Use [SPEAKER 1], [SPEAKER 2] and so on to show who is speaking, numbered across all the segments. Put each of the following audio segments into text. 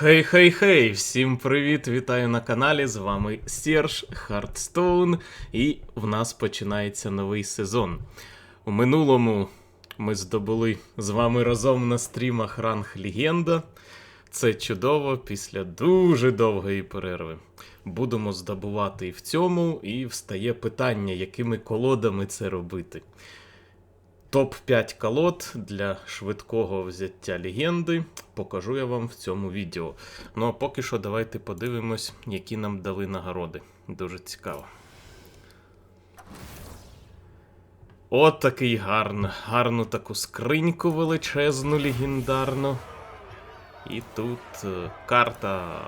[SPEAKER 1] Хей, хей, хей! Всім привіт! Вітаю на каналі. З вами Серж Хардстоун, і в нас починається новий сезон. У минулому ми здобули з вами разом на стрімах ранг Легенда. Це чудово після дуже довгої перерви. Будемо здобувати і в цьому, і встає питання, якими колодами це робити. Топ-5 колод для швидкого взяття легенди покажу я вам в цьому відео. Ну а поки що давайте подивимось, які нам дали нагороди. Дуже цікаво. От такий гарно, гарну таку скриньку величезну, легендарну. І тут е, карта.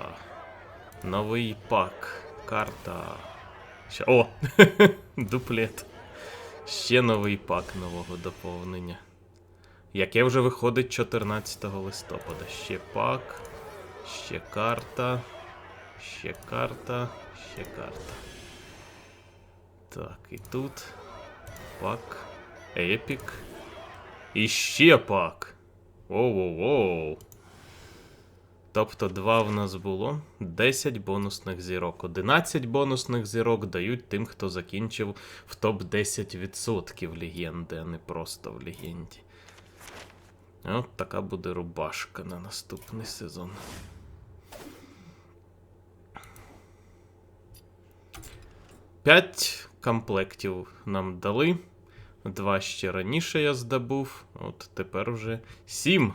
[SPEAKER 1] Новий пак. Карта. О! Дуплет. Ще новий пак нового доповнення. Яке вже виходить 14 листопада. Ще пак, ще карта, ще карта, ще карта. Так, і тут пак, епік. І ще пак. Воу-воу-воу. Тобто два в нас було 10 бонусних зірок. 11 бонусних зірок дають тим, хто закінчив в топ-10% легенди, а не просто в легенді. От така буде рубашка на наступний сезон. П'ять комплектів нам дали. Два ще раніше я здобув. От тепер вже сім.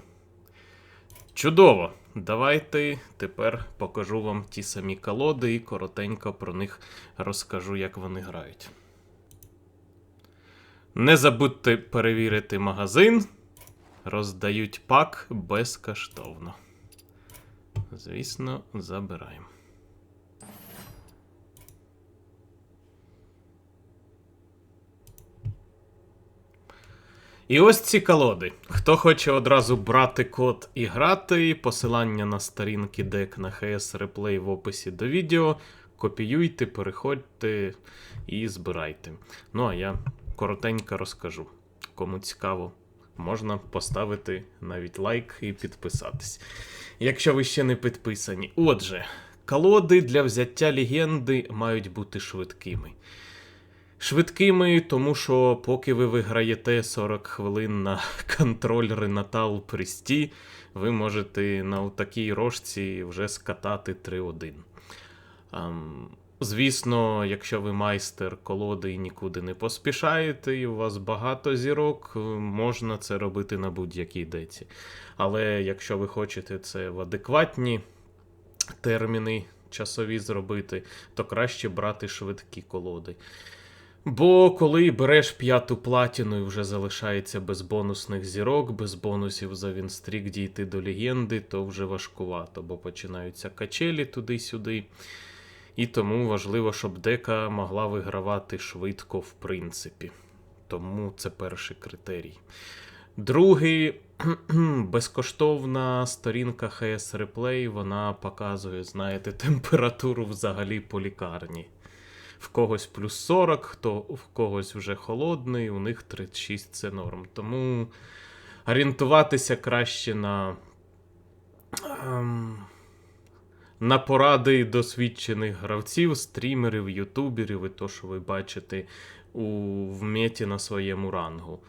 [SPEAKER 1] Чудово! Давайте тепер покажу вам ті самі колоди і коротенько про них розкажу, як вони грають. Не забудьте перевірити магазин. Роздають пак безкоштовно. Звісно, забираємо. І ось ці колоди. Хто хоче одразу брати код і грати, посилання на сторінки дек на HS Replay в описі до відео. Копіюйте, переходьте і збирайте. Ну а я коротенько розкажу. Кому цікаво, можна поставити навіть лайк і підписатись. Якщо ви ще не підписані. Отже, колоди для взяття легенди мають бути швидкими. Швидкими, тому що поки ви виграєте 40 хвилин на контроль Ренатал Престі, ви можете на такій рожці вже скатати 3-1. Ам, Звісно, якщо ви майстер колоди і нікуди не поспішаєте, і у вас багато зірок, можна це робити на будь-якій деці. Але якщо ви хочете це в адекватні терміни часові зробити, то краще брати швидкі колоди. Бо коли береш п'яту платіну і вже залишається без бонусних зірок, без бонусів за Вінстрік дійти до легенди, то вже важкувато, бо починаються качелі туди-сюди. І тому важливо, щоб дека могла вигравати швидко, в принципі. Тому це перший критерій. Другий безкоштовна сторінка HS Replay, вона показує, знаєте, температуру взагалі по лікарні. В когось плюс 40, хто в когось вже холодний, у них 36 це норм. Тому орієнтуватися краще на. ем, на поради досвідчених гравців, стрімерів, ютуберів і то, що ви бачите у вметі на своєму рангу.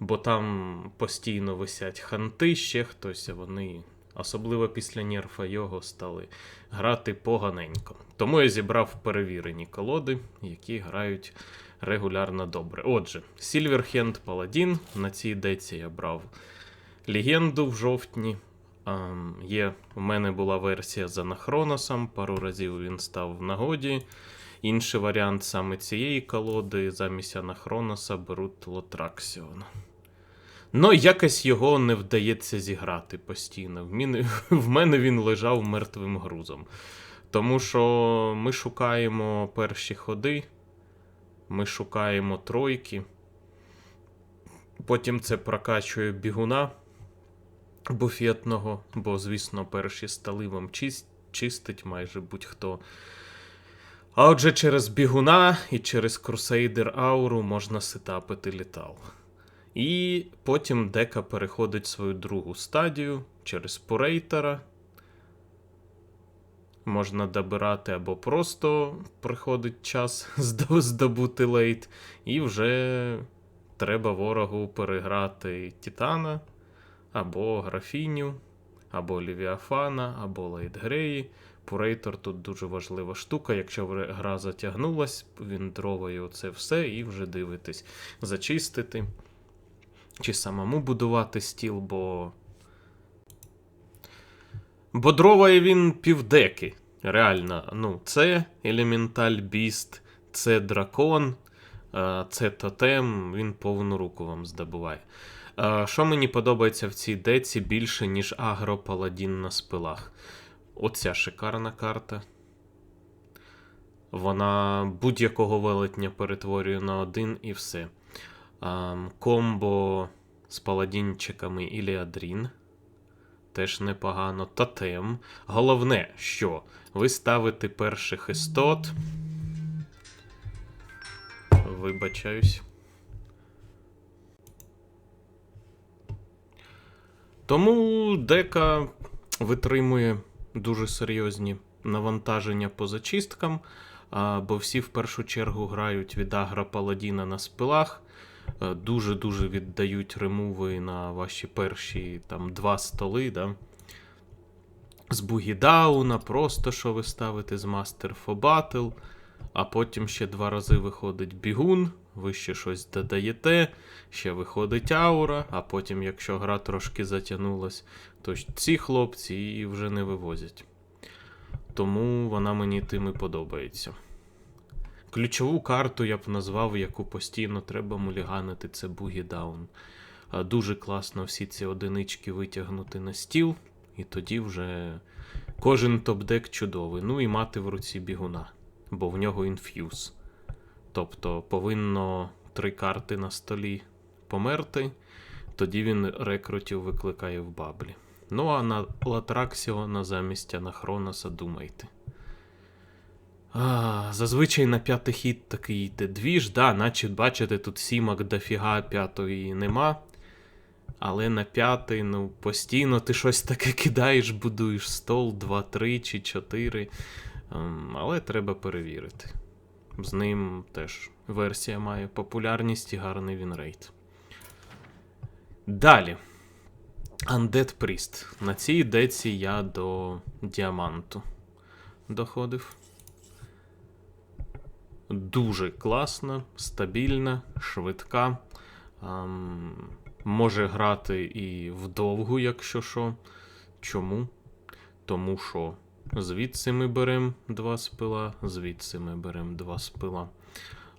[SPEAKER 1] Бо там постійно висять ханти, ще хтось, а вони, особливо після нерфа його, стали грати поганенько. Тому я зібрав перевірені колоди, які грають регулярно добре. Отже, Silverhand Paladin, на цій деці я брав легенду в жовтні. Ем, є, у мене була версія з Анахроносом, пару разів він став в нагоді. Інший варіант саме цієї колоди замість Анахроноса беруть Лотраксіон. Ну, якось його не вдається зіграти постійно. В мене, він лежав мертвим грузом. Тому що ми шукаємо перші ходи, ми шукаємо тройки. Потім це прокачує бігуна буфетного, бо, звісно, перші столи вам чис- чистить майже будь-хто. А отже, через бігуна і через Crusader Ауру можна сетапити літал. І потім дека переходить свою другу стадію через Пурейтера. можна добирати, або просто приходить час здобути лейт, і вже треба ворогу переграти Титана, або графіню, або Лівіафана, або Лейт Греї. Пурейтор тут дуже важлива штука. Якщо гра затягнулась, він дровою це все і вже дивитесь. Зачистити. Чи самому будувати стіл, бо. Бо дроває він півдеки. Реально, ну, це Елементаль Біст, це дракон, е, це тотем, він повну руку вам здобуває. Е, Що мені подобається в цій деці більше, ніж Агро Паладін на спилах? Оця шикарна карта. Вона будь-якого велетня перетворює на один і все. Ам, комбо з паладінчиками Іліадрін. Теж непогано. Тотем. Головне, що ви ставите перших істот. Вибачаюсь. Тому дека витримує дуже серйозні навантаження по зачисткам, бо всі в першу чергу грають від агра паладіна на спилах, дуже-дуже віддають ремуви на ваші перші там два столи. Да? З Бугідауна, просто що ви ставите з Master for Battle, а потім ще два рази виходить бігун, ви ще щось додаєте, ще виходить аура, а потім, якщо гра трошки затягнулась, то ці хлопці її вже не вивозять. Тому вона мені тим і подобається. Ключову карту я б назвав, яку постійно треба муліганити, це Boogie Down. Дуже класно всі ці одинички витягнути на стіл, і тоді вже кожен топ-дек чудовий. Ну і мати в руці бігуна, бо в нього інф'юз. Тобто повинно три карти на столі померти, тоді він рекрутів викликає в баблі. Ну а на Латраксіона замість Анахроноса думайте. А, зазвичай на п'ятий хід такий йде двіж, да, наче бачите, тут сімок дофіга п'ятої нема. Але на п'ятий, ну, постійно ти щось таке кидаєш, будуєш стол, 2, 3 чи 4. Ем, але треба перевірити. З ним теж версія має популярність і гарний вінрейт. Далі. Undead Priest. На цій деці я до діаманту доходив. Дуже класна, стабільна, швидка. Ам, може грати і вдовгу, якщо що. Чому? Тому що звідси ми беремо два спила, звідси ми беремо два спила.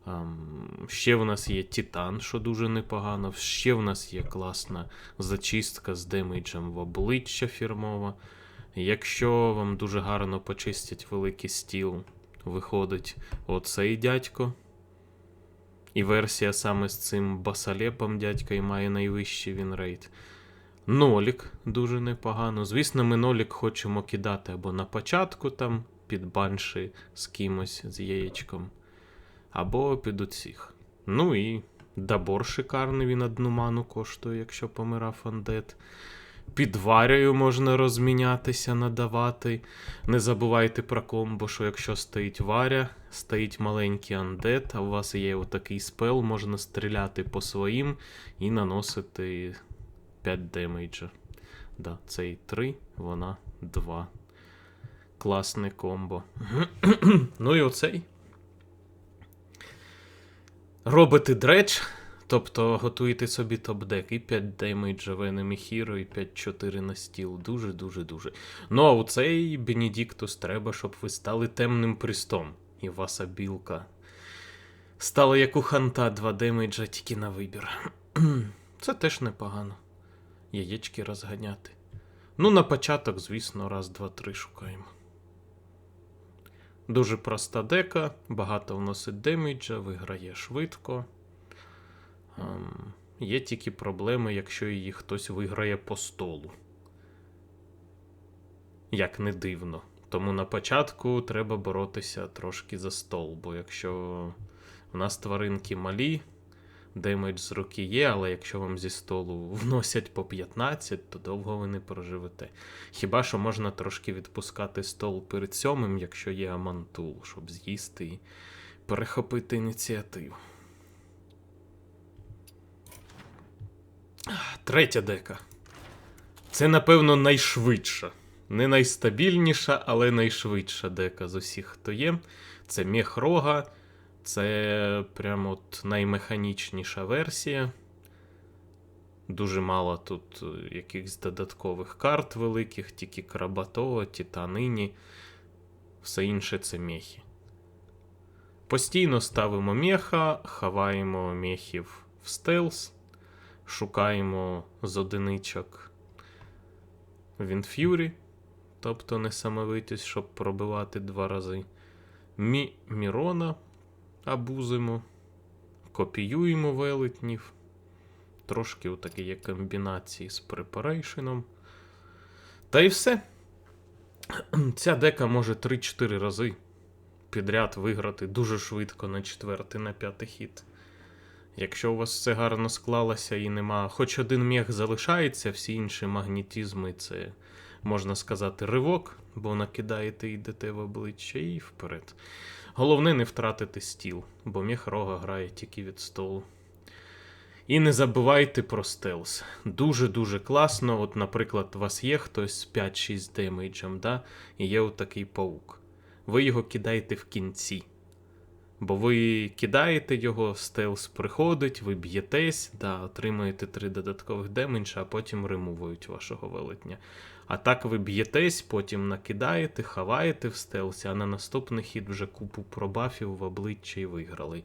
[SPEAKER 1] Ам, ще в нас є Титан, що дуже непогано. Ще в нас є класна зачистка з демейджем в обличчя фірмова. Якщо вам дуже гарно почистять великий стіл, виходить оцей дядько. І версія саме з цим басалепом дядька і має найвищий вінрейт. Нолік дуже непогано. Звісно, ми нолік хочемо кидати або на початку там під банші з кимось з яєчком, або під усіх. Ну і добор шикарний, він одну ману коштує, якщо помирав андет. Під варію можна розмінятися, надавати. Не забувайте про комбо, що якщо стоїть варя, стоїть маленький андет, а у вас є отакий спел, можна стріляти по своїм і наносити 5 демейджа. Да, цей 3, вона 2. Класне комбо. ну і оцей. Робите дреч, тобто готуєте собі топ-дек і 5 демейджа в Enemy Hero, і 5-4 на стіл. Дуже-дуже-дуже. Ну а у цей Бенедіктус треба, щоб ви стали темним пристом. І ваша білка стала як у ханта 2 демейджа тільки на вибір. Це теж непогано. Яєчки розганяти. Ну, на початок, звісно, раз, два, три шукаємо. Дуже проста дека, багато вносить деміджа, виграє швидко. Ем, є тільки проблеми, якщо її хтось виграє по столу. Як не дивно. Тому на початку треба боротися трошки за стол, бо якщо в нас тваринки малі, демедж з руки є, але якщо вам зі столу вносять по 15, то довго ви не проживете. Хіба що можна трошки відпускати стол перед сьомим, якщо є амантул, щоб з'їсти і перехопити ініціативу. Третя дека. Це, напевно, найшвидша. Не найстабільніша, але найшвидша дека з усіх, хто є. Це мех рога. Це прямо от наймеханічніша версія. Дуже мало тут е, якихось додаткових карт великих, тільки крабато, титанині. Все інше це мехи. Постійно ставимо меха, ховаємо мехів в стелс, шукаємо з одиничок Вінф'юрі, тобто несамовитість, щоб пробивати два рази. Мі Мірона абузимо, копіюємо велетнів. Трошки отакі є комбінації з препарейшеном. Та і все. Ця дека може 3-4 рази підряд виграти дуже швидко на четвертий, на п'ятий хід. Якщо у вас все гарно склалося і нема, хоч один мех залишається, всі інші магнітізми це, можна сказати, ривок, бо накидаєте йдете в обличчя і вперед. Головне не втратити стіл, бо мех рога грає тільки від столу. І не забувайте про стелс. Дуже-дуже класно. От, наприклад, у вас є хтось з 5-6 демейджем, да? і є отакий паук. Ви його кидаєте в кінці. Бо ви кидаєте його, стелс приходить, ви б'єтесь, да, отримуєте три додаткових демеджа, а потім ремувують вашого велетня. А так ви б'єтесь, потім накидаєте, хаваєте в стелсі, а на наступний хід вже купу пробафів в обличчя і виграли.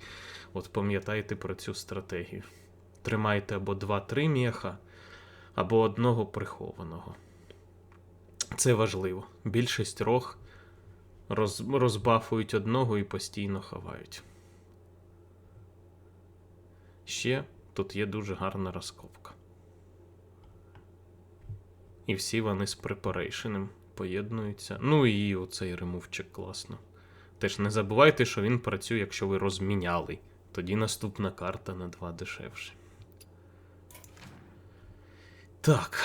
[SPEAKER 1] От пам'ятайте про цю стратегію. Тримайте або 2-3 м'яха, або одного прихованого. Це важливо. Більшість рог роз, розбафують одного і постійно ховають. Ще тут є дуже гарна розкопка. І всі вони з препарейшеном поєднуються. Ну і оцей ремувчик класно. Теж не забувайте, що він працює, якщо ви розміняли. Тоді наступна карта на 2 дешевше. Так.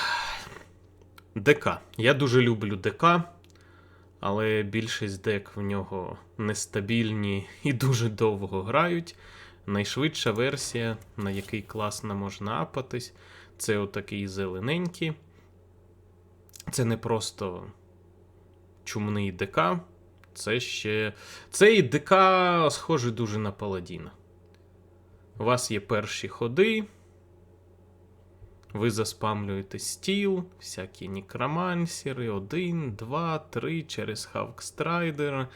[SPEAKER 1] ДК. Я дуже люблю ДК, але більшість дек в нього нестабільні і дуже довго грають. Найшвидша версія, на який класно можна апатись, це отакий зелененький. Це не просто чумний ДК, це ще. Цей ДК схожий дуже на паладіна. У вас є перші ходи. Ви заспамлюєте стіл, всякі нікромансери, 1, 2, 3 через Хавкстрайдера.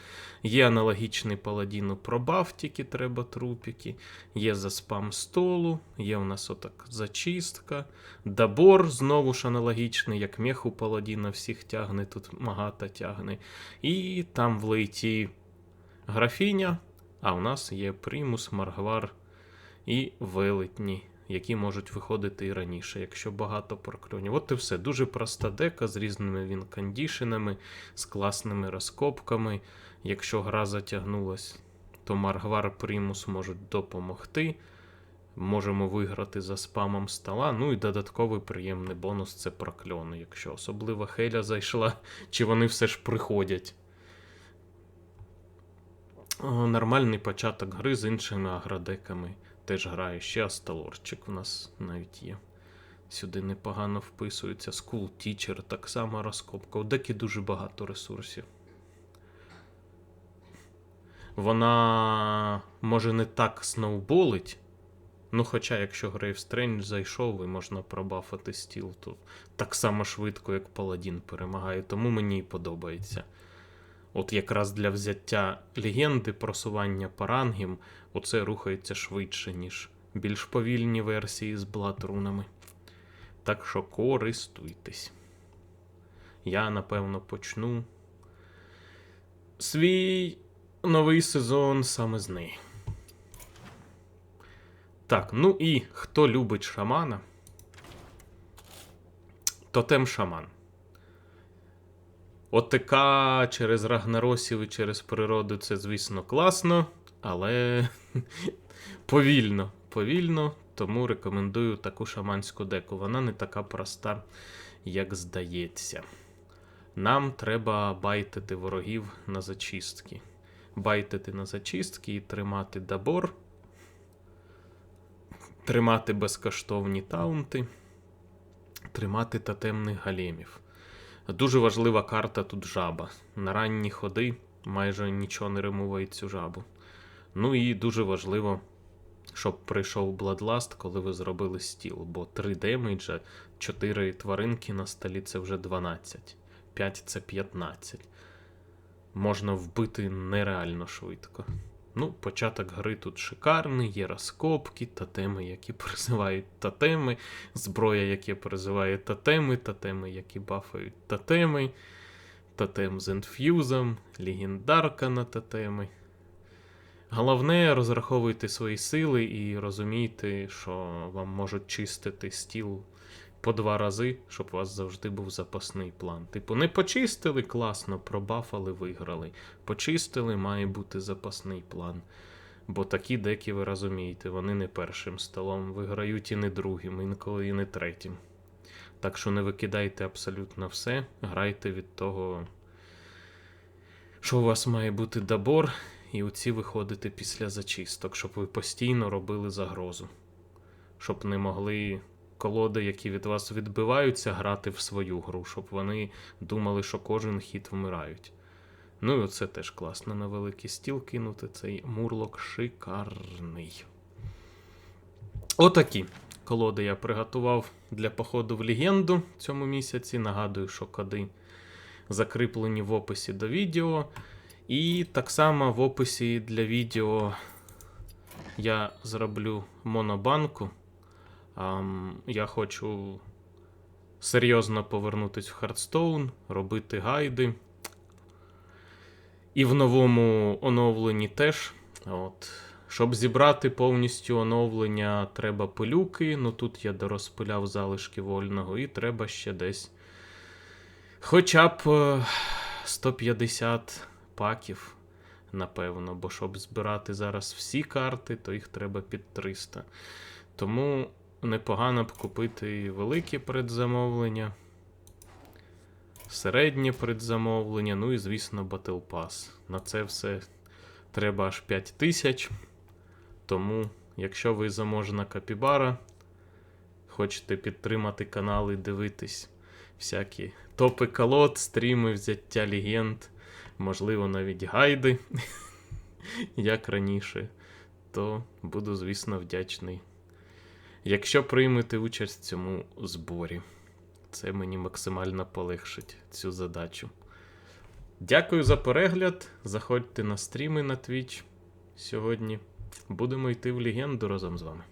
[SPEAKER 1] Є аналогічний паладіну пробаф, тільки треба трупіки. Є заспам столу, є у нас отак зачистка. Дабор знову ж аналогічний, як мех паладіна всіх тягне, тут магата тягне. І там в лейті графіня, а у нас є примус, маргвар і велетні які можуть виходити і раніше, якщо багато прокльонів. От і все. Дуже проста дека з різними вінкондішенами, з класними розкопками. Якщо гра затягнулась, то Маргвар Примус можуть допомогти. Можемо виграти за спамом стола. Ну і додатковий приємний бонус це прокльони, якщо особливо Хеля зайшла, чи вони все ж приходять. Нормальний початок гри з іншими агродеками теж грає. Ще Асталорчик у нас навіть є. Сюди непогано вписується. School Teacher, так само розкопка. У декі дуже багато ресурсів. Вона може не так сноуболить. Ну, хоча, якщо Грейв Стрендж зайшов і можна пробафати стіл, то так само швидко, як Паладін перемагає, тому мені і подобається. От якраз для взяття легенди, просування по рангам, оце рухається швидше, ніж більш повільні версії з бладрунами. Так що користуйтесь. Я, напевно, почну свій новий сезон саме з неї. Так, ну і хто любить шамана? Тотем шаман. ОТК через Рагнаросів і через природу це, звісно, класно, але повільно. Повільно, тому рекомендую таку шаманську деку. Вона не така проста, як здається. Нам треба байтити ворогів на зачистки. Байтити на зачистки і тримати дабор, тримати безкоштовні таунти, тримати тотемних големів. Дуже важлива карта тут жаба. На ранні ходи майже нічого не ремуває цю жабу. Ну і дуже важливо, щоб прийшов Bloodlust, коли ви зробили стіл, бо 3 демеджа, 4 тваринки на столі це вже 12, 5 це 15. Можна вбити нереально швидко. Ну, початок гри тут шикарний, є розкопки, тотеми, які призивають тотеми, зброя, яка призиває тотеми, тотеми, які бафають тотеми, тотем з інф'юзом, легендарка на тотеми. Головне, розраховуйте свої сили і розумійте, що вам можуть чистити стіл по два рази, щоб у вас завжди був запасний план. Типу, не почистили класно, пробафали, виграли. Почистили, має бути запасний план. Бо такі деки, ви розумієте, вони не першим столом виграють і не другим, інколи і не третім. Так що не викидайте абсолютно все, грайте від того, що у вас має бути добор, і оці виходити після зачисток, щоб ви постійно робили загрозу. Щоб не могли колоди, які від вас відбиваються, грати в свою гру, щоб вони думали, що кожен хід вмирають. Ну і оце теж класно на великий стіл кинути. Цей мурлок шикарний. Отакі колоди я приготував для походу в легенду цьому місяці. Нагадую, що коди закріплені в описі до відео. І так само в описі для відео я зроблю монобанку. Я хочу серйозно повернутися в Хардстоун, робити гайди. І в новому оновленні теж. От. Щоб зібрати повністю оновлення, треба пилюки. Ну тут я дорозпиляв залишки вольного, і треба ще десь. Хоча б е, 150 паків, напевно. Бо щоб збирати зараз всі карти, то їх треба під 300. Тому непогано б купити великі предзамовлення, середнє предзамовлення, ну і, звісно, Battle Pass. На це все треба аж 5 тисяч. Тому, якщо ви заможна капібара, хочете підтримати канал і дивитись всякі топи колод, стріми, взяття легенд, можливо, навіть гайди, як раніше, то буду, звісно, вдячний. Якщо приймете участь в цьому зборі, це мені максимально полегшить цю задачу. Дякую за перегляд. Заходьте на стріми на Twitch сьогодні. Будемо йти в легенду разом з вами.